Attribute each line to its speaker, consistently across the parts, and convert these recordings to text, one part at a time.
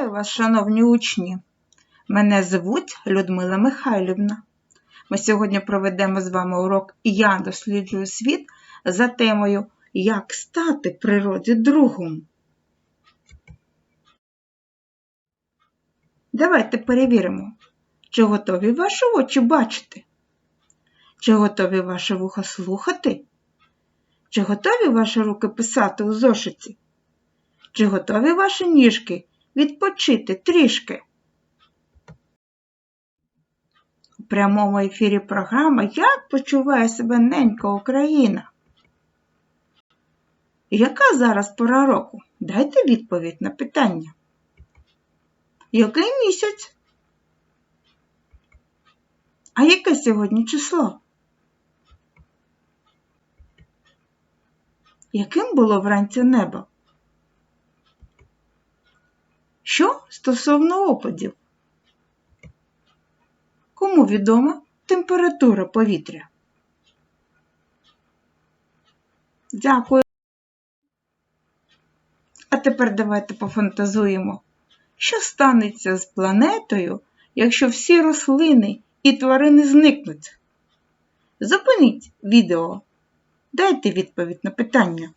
Speaker 1: Вітаю вас, шановні учні! Мене звуть Людмила Михайлівна. Ми сьогодні проведемо з вами урок Я досліджую світ за темою Як стати природі другом. Давайте перевіримо, чи готові ваші очі бачити? Чи готові ваші вуха слухати? Чи готові ваші руки писати у зошиті? Чи готові ваші ніжки відпочити трішки? У прямому ефірі програма Як почуває себе ненька Україна? Яка зараз пора року? Дайте відповідь на питання. Який місяць? А яке сьогодні число? Яким було вранці небо? Що стосовно опадів? Кому відома температура повітря? Дякую. А тепер давайте пофантазуємо, що станеться з планетою, якщо всі рослини і тварини зникнуть. Зупиніть відео. Дайте відповідь на питання.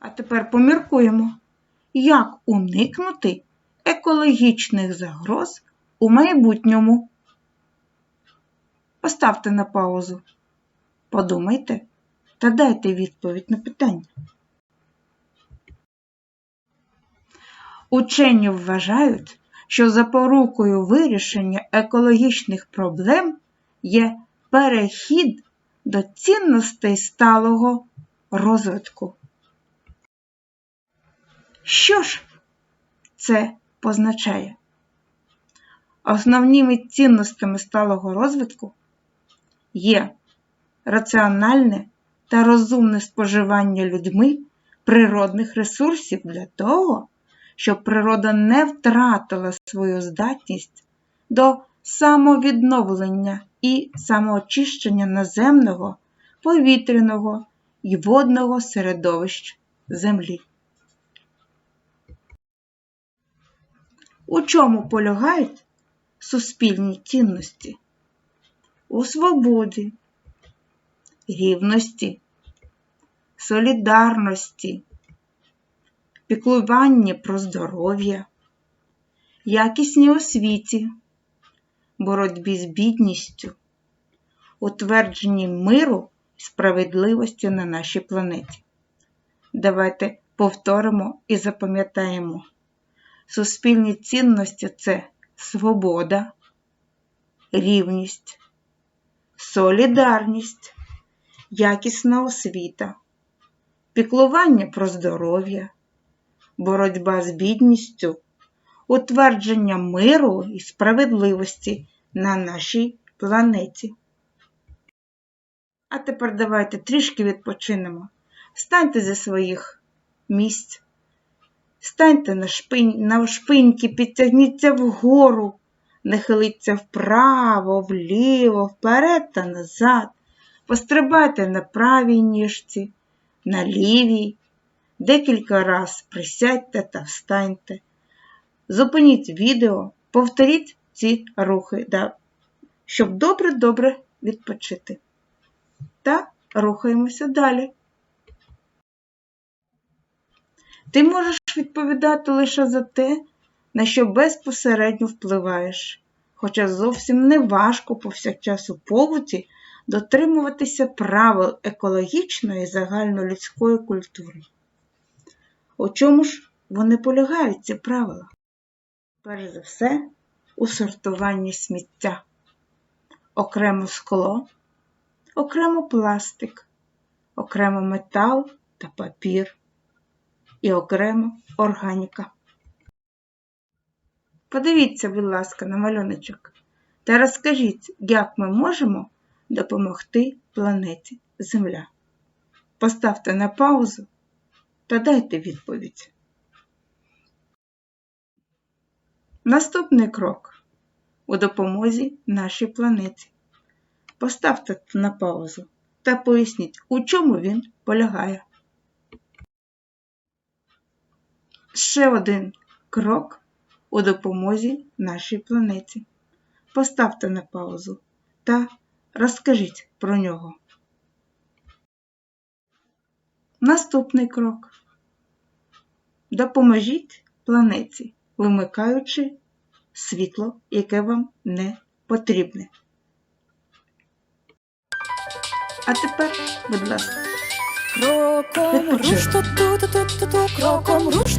Speaker 1: А тепер поміркуємо, як уникнути екологічних загроз у майбутньому. Поставте на паузу. Подумайте та дайте відповідь на питання. Учені вважають, що запорукою вирішення екологічних проблем є перехід до цінностей сталого розвитку. Що ж це позначає? Основними цінностями сталого розвитку є раціональне та розумне споживання людьми природних ресурсів для того, щоб природа не втратила свою здатність до самовідновлення і самоочищення наземного, повітряного і водного середовищ Землі. У чому полягають суспільні цінності? У свободі, рівності, солідарності, піклуванні про здоров'я, якісній освіті, боротьбі з бідністю, утвердженні миру і справедливості на нашій планеті. Давайте повторимо і запам'ятаємо. Суспільні цінності це свобода, рівність, солідарність, якісна освіта, піклування про здоров'я, боротьба з бідністю, утвердження миру і справедливості на нашій планеті. А тепер давайте трішки відпочинемо. Встаньте зі своїх місць. Станьте на, шпинь, на шпиньки, підтягніться вгору, нахиліться вправо, вліво, вперед та назад. Пострибайте на правій ніжці, на лівій. Декілька раз присядьте та встаньте. Зупиніть відео, повторіть ці рухи, щоб добре-добре відпочити. Та рухаємося далі. Ти можеш відповідати лише за те, на що безпосередньо впливаєш, хоча зовсім не важко повсякчас у побуті дотримуватися правил екологічної і загальнолюдської культури. У чому ж вони полягають ці правила? Перш за все, у сортуванні сміття, окремо скло, окремо пластик, окремо метал та папір і окремо органіка. Подивіться, будь ласка, на малюночок та розкажіть, як ми можемо допомогти планеті Земля. Поставте на паузу та дайте відповідь. Наступний крок у допомозі нашій планеті. Поставте на паузу та поясніть, у чому він полягає. Ще один крок у допомозі нашій планеті. Поставте на паузу та розкажіть про нього. Наступний крок. Допоможіть планеті, вимикаючи світло, яке вам не потрібне. А тепер, будь ласка,
Speaker 2: Кроком руш ту ту ту ту ту ту кроком руш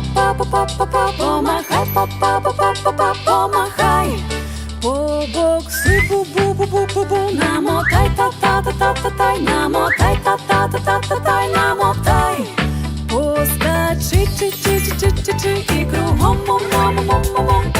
Speaker 2: па-па, па-па, па-па, помахай, па-па, па-па, па-па, помахай. Побокси, бу-бу-бу-бу-бу-бу, намотай, та-та-та-та-та-тай, намотай, та-та-та-та-та-тай, намотай. Поскачи, чи-чи-чи-чи-чи-чи, і кругом, мом-мом-мом-мом-мом, і кругом,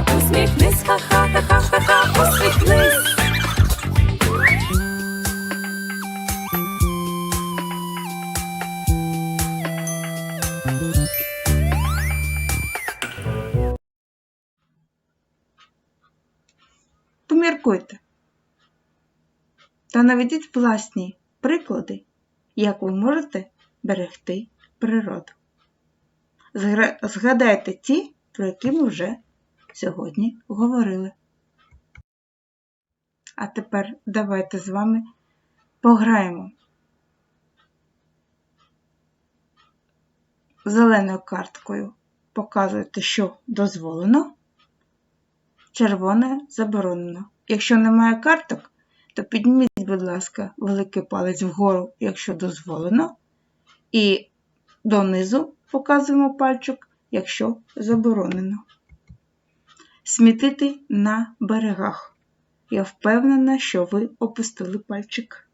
Speaker 1: поміркуйте та наведіть власні приклади, як ви можете берегти природу. Згадайте ті, про які ми вже сьогодні говорили. А тепер давайте з вами пограємо. Зеленою карткою показуєте, що дозволено, червоною заборонено. Якщо немає карток, то підніміть, будь ласка, великий палець вгору, якщо дозволено, і донизу показуємо пальчик, якщо заборонено. Смітити на берегах. Я впевнена, що ви опустили пальчик.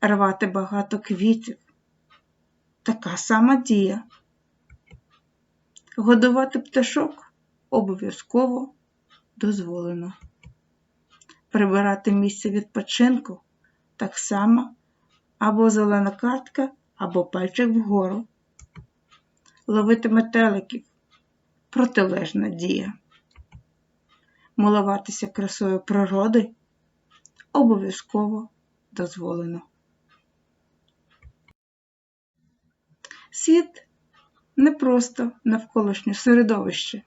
Speaker 1: Рвати багато квітів. Така сама дія. Годувати пташок обов'язково дозволено. Прибирати місце відпочинку так само або зелена картка, або пальчик вгору. Ловити метеликів протилежна дія. Милуватися красою природи обов'язково дозволено. Світ не просто навколишнє середовище,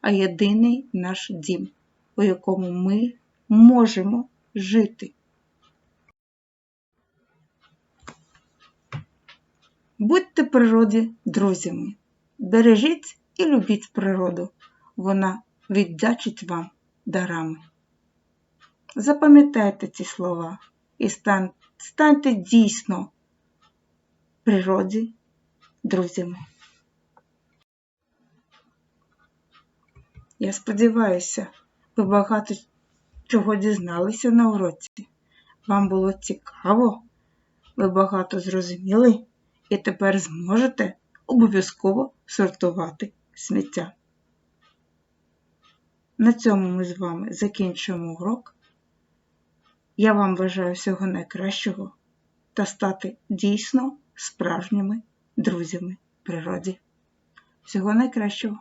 Speaker 1: а єдиний наш дім, у якому ми можемо жити. Будьте природі друзями, бережіть і любіть природу, вона віддячить вам дарами. Запам'ятайте ці слова і стан- станьте дійсно природі друзями. Я сподіваюся, ви багато чого дізналися на уроці. Вам було цікаво, ви багато зрозуміли і тепер зможете обов'язково сортувати сміття. На цьому ми з вами закінчуємо урок. Я вам бажаю всього найкращого та стати дійсно справжніми друзями природі. Всього найкращого!